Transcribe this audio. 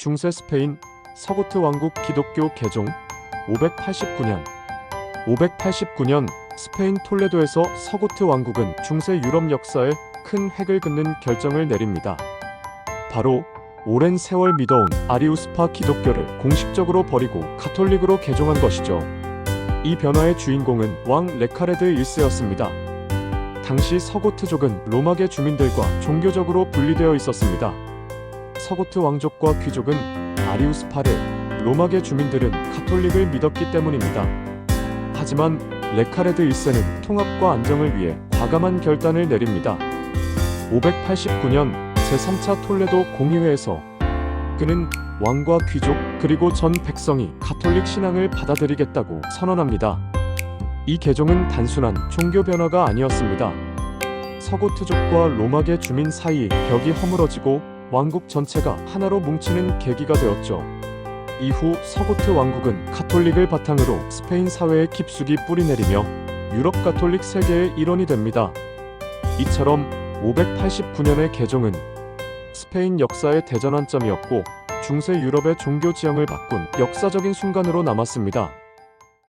중세 스페인 서고트 왕국 기독교 개종 589년 589년 스페인 톨레도에서 서고트 왕국은 중세 유럽 역사에 큰 획을 긋는 결정을 내립니다. 바로 오랜 세월 믿어온 아리우스파 기독교를 공식적으로 버리고 가톨릭으로 개종한 것이죠. 이 변화의 주인공은 왕 레카레드 1세였습니다. 당시 서고트족은 로마계 주민들과 종교적으로 분리되어 있었습니다. 서고트 왕족과 귀족은 아리우스파를, 로마계 주민들은 가톨릭을 믿었기 때문입니다. 하지만 레카레드 1세는 통합과 안정을 위해 과감한 결단을 내립니다. 589년 제3차 톨레도 공의회에서 그는 왕과 귀족 그리고 전 백성이 가톨릭 신앙을 받아들이겠다고 선언합니다. 이 개종은 단순한 종교 변화가 아니었습니다. 서고트족과 로마계 주민 사이의 벽이 허물어지고 왕국 전체가 하나로 뭉치는 계기가 되었죠. 이후 서고트 왕국은 가톨릭을 바탕으로 스페인 사회에 깊숙이 뿌리내리며 유럽 가톨릭 세계의 일원이 됩니다. 이처럼 589년의 개종은 스페인 역사의 대전환점이었고 중세 유럽의 종교 지형을 바꾼 역사적인 순간으로 남았습니다.